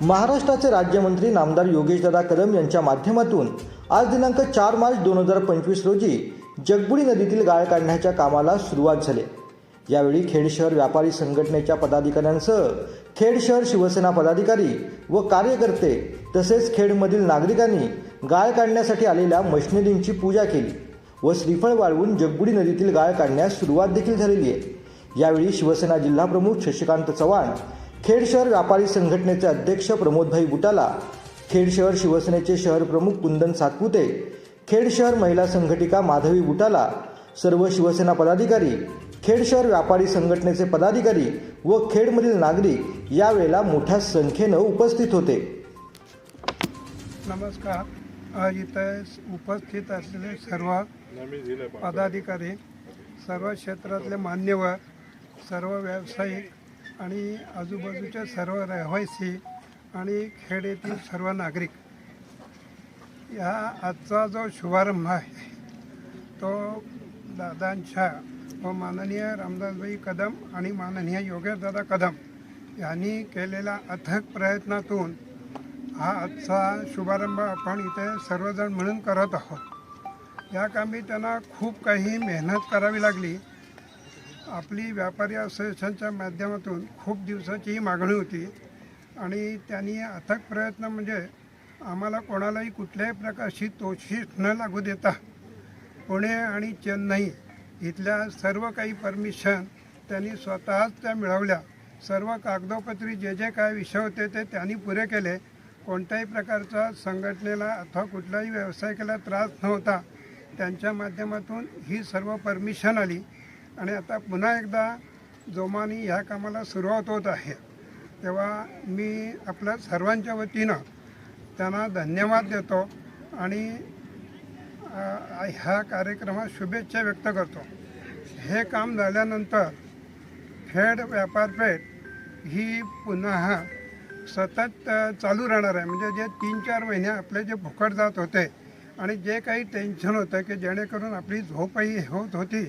महाराष्ट्राचे राज्यमंत्री नामदार योगेशदादा कदम यांच्या माध्यमातून आज दिनांक चार मार्च दोन हजार पंचवीस रोजी जगबुडी नदीतील गाळ काढण्याच्या कामाला सुरुवात झाली. यावेळी खेड शहर व्यापारी संघटनेच्या पदाधिकाऱ्यांसह खेड शहर शिवसेना पदाधिकारी व कार्यकर्ते तसेच खेडमधील नागरिकांनी गाळ काढण्यासाठी आलेल्या मशिनरींची पूजा केली व श्रीफळ वाळवून जगबुडी नदीतील गाळ काढण्यास सुरुवात देखील झालेली आहे. यावेळी शिवसेना जिल्हाप्रमुख शशिकांत चव्हाण खेड शहर व्यापारी संघटनेचे अध्यक्ष प्रमोदभाई बुटाला खेड शहर शिवसेनेचे शहर प्रमुख कुंदन सातपुते खेड शहर महिला संघटिका माधवी बुटाला सर्व शिवसेना पदाधिकारी खेड शहर व्यापारी संघटनेचे पदाधिकारी व खेडमधील नागरिक यावेळेला मोठ्या संख्येनं उपस्थित होते. नमस्कार. इथं उपस्थित असलेले सर्व पदाधिकारी सर्व क्षेत्रातले मान्यवर सर्व व्यावसायिक आणि आजूबाजूच्या सर्व रहिवासी आणि खेड येथील सर्व नागरिक या आजचा जो शुभारंभ आहे तो दादांच्या व माननीय रामदासभाई कदम आणि माननीय योगेशदादा कदम यांनी केलेल्या अथक प्रयत्नातून हा आजचा शुभारंभ आपण इथे सर्वजण मिळून करत आहोत. या कामी त्यांना खूप काही मेहनत करावी लागली. आपली व्यापारी असोसिएशनच्या माध्यमातून खूप दिवसाची ही मागणी होती. आणि त्यांनी अथक प्रयत्न म्हणजे आम्हाला कोणालाही कुठल्याही प्रकारची तोशीस न लागू देता पुणे आणि चेन्नई इथल्या सर्व काही परमिशन त्यांनी स्वतःच त्या मिळवल्या. सर्व कागदोपत्री जे जे काय विषय होते ते त्यांनी पुरे केले. कोणत्याही प्रकारचा संघटनेला अथवा कुठल्याही व्यावसायिकाला त्रास नव्हता. त्यांच्या माध्यमातून ही सर्व परमिशन आली. आणि आता पुन्हा एकदा जोमानी ह्या कामाला सुरुवात होत आहे. तेव्हा मी आपल्या सर्वांच्या वतीनं त्यांना धन्यवाद देतो आणि ह्या कार्यक्रमात शुभेच्छा व्यक्त करतो. हे काम झाल्यानंतर फेड व्यापारपेठ ही पुन्हा सतत चालू राहणार आहे. म्हणजे जे तीन चार महिने आपले जे फुकट जात होते आणि जे काही टेन्शन होतं की जेणेकरून आपली झोपही होत होती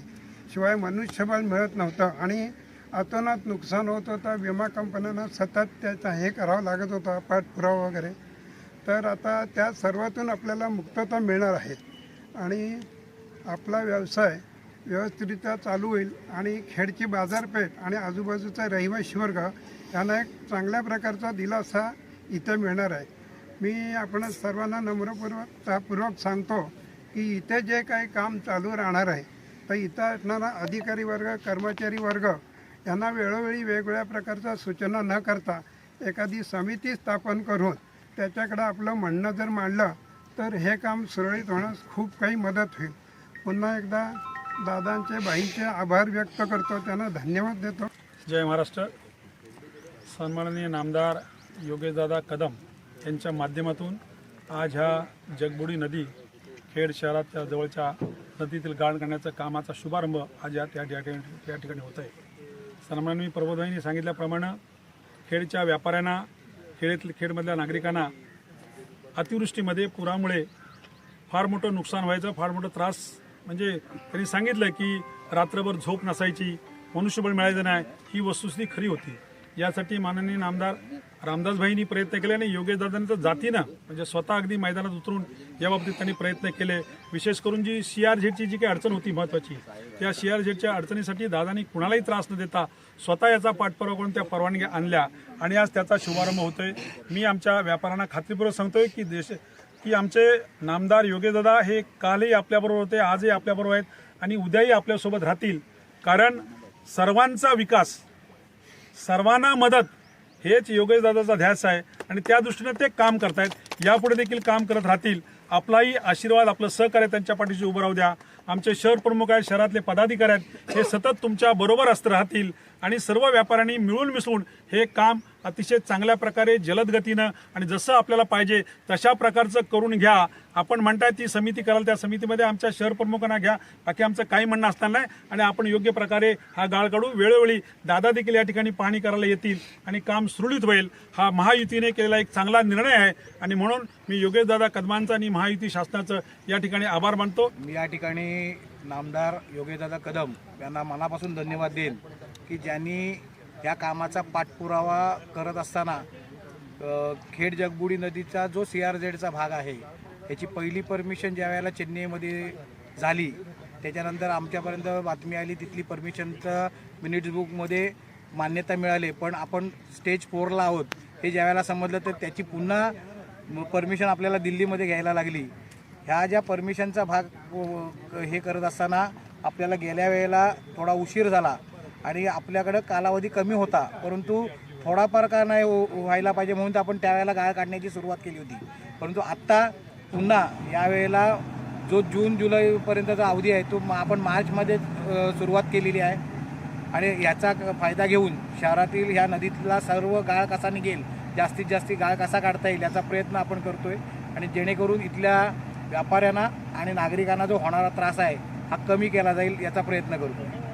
शिवाय मनुष्यबळ मिळत नव्हतं. आणि अतोनात नुकसान होत होतं. विमा कंपन्यांना सतत त्याचा हे करावं लागत होतं पाठपुरावा वगैरे. तर आता त्या सर्वातून आपल्याला मुक्तता मिळणार आहे. आणि आपला व्यवसाय व्यवस्थितरित्या चालू होईल. आणि खेडची बाजारपेठ आणि आजूबाजूचा रहिवासी वर्ग यांना एक चांगल्या प्रकारचा दिलासा इथे मिळणार आहे. मी आपण सर्वांना नम्रपूर्वक पूर्वक सांगतो की इथे जे काही काम चालू राहणार आहे तर इथं असणारा अधिकारी वर्ग कर्मचारी वर्ग यांना वेळोवेळी वेगवेगळ्या प्रकारच्या सूचना न करता एखादी समिती स्थापन करून त्याच्याकडं आपलं म्हणणं जर मांडलं तर हे काम सुरळीत होण्यास खूप काही मदत होईल. पुन्हा एकदा दादांचे बाईंचे आभार व्यक्त करतो. त्यांना धन्यवाद देतो. जय महाराष्ट्र. सन्माननीय नामदार योगेशदादा कदम यांच्या माध्यमातून आज ह्या जगबुडी नदी खेड शहराच्या जवळच्या नदीतील गाळ करण्याचा कामाचा शुभारंभ आज या त्या ठिकाणी त्या ठिकाणी होत आहे. सन्माननीय प्रबोधनी सांगितल्याप्रमाणे खेडच्या व्यापाऱ्यांना खेडेतील खेडमधल्या नागरिकांना अतिवृष्टीमध्ये पुरामुळे फार मोठं नुकसान व्हायचं फार मोठं त्रास. म्हणजे त्यांनी सांगितलं की रात्रभर झोप नसायची मनुष्यबळ मिळायचं नाही ही वस्तुस्थिती खरी होती. यासाठी माननीय नामदार रामदासभाईंनी प्रयत्न केले आणि योगेशदादांनी तर जातीनं म्हणजे स्वतः अगदी मैदानात उतरून याबाबतीत त्यांनी प्रयत्न केले. विशेष करून जी सी आर झेडची जी काही अडचण होती महत्त्वाची त्या सी आर झेडच्या अडचणीसाठी दादांनी कुणालाही त्रास न देता स्वतः याचा पाठपुरावा करून त्या परवानग्या आणल्या आणि आज त्याचा शुभारंभ होतोय. मी आमच्या व्यापाऱ्यांना खात्रीपूर्वक सांगतोय की देश की आमचे नामदार योगेशदादा हे कालही आपल्याबरोबर होते आजही आपल्याबरोबर आहेत आणि उद्याही आपल्यासोबत राहतील. कारण सर्वांचा विकास सर्वांना मदत. हेच योगेशदादाचा ध्यास आहे आणि त्या दृष्टीने ते काम करतायत. यापुढे देखील काम करत राहतील. आपलाही आशीर्वाद आपलं सहकार्य त्यांच्या पाठीशी उभं राहू द्या. आमचे शहर प्रमुख आहेत शहरातले पदाधिकारी आहेत हे सतत तुमच्या बरोबर असत राहतील आणि सर्व व्यापाऱ्यांनी मिळून मिसळून हे काम अतिशय चांगल्या प्रकारे जलद गतीनं आणि जसं आपल्याला पाहिजे तशा प्रकारचं करून घ्या. आपण म्हणताय ती समिती कराल त्या समितीमध्ये आमच्या शहर प्रमुखांना घ्या. बाकी आमचं काही म्हणणं असणार नाही आणि आपण योग्य प्रकारे हा गाळ काढू. वेळोवेळी दादा देखील या ठिकाणी पाहणी करायला येतील आणि काम सुरळीत होईल हा महायुतीने केलेला एक चांगला निर्णय आहे. आणि म्हणून मी योगेशदादा कदमांचा आणि महायुती शासनाचं या ठिकाणी आभार मानतो. मी या ठिकाणी मी नामदार योगेशदादा कदम यांना मनापासून धन्यवाद देईन की ज्यांनी या कामाचा पाठपुरावा करत असताना खेड जगबुडी नदीचा जो सी आर झेडचा भाग आहे याची पहिली परमिशन ज्या वेळेला चेन्नईमध्ये झाली त्याच्यानंतर आमच्यापर्यंत बातमी आली तिथली परमिशनचं मिनिट्स बुकमध्ये मान्यता मिळाली. पण आपण स्टेज फोरला आहोत हे ज्या वेळेला समजलं तर त्याची पुन्हा परमिशन आपल्याला दिल्लीमध्ये घ्यायला लागली. ह्या ज्या परमिशनचा भाग हे करत असताना आपल्याला गेल्या वेळेला थोडा उशीर झाला आणि आपल्याकडं कालावधी कमी होता परंतु थोडाफार का नाही व्हायला पाहिजे म्हणून तर आपण त्यावेळेला गाळ काढण्याची सुरुवात केली होती. परंतु आत्ता पुन्हा यावेळेला जो जून जुलैपर्यंतचा अवधी आहे तो आपण मार्चमध्ये सुरुवात केलेली आहे. आणि याचा फायदा घेऊन शहरातील ह्या नदीतला सर्व गाळ कसा निघेल जास्तीत जास्त गाळ कसा काढता येईल याचा प्रयत्न आपण करतोय. आणि जेणेकरून इथल्या व्यापाऱ्यांना आणि नागरिकांना जो होणारा त्रास आहे हा कमी केला जाईल याचा प्रयत्न करतो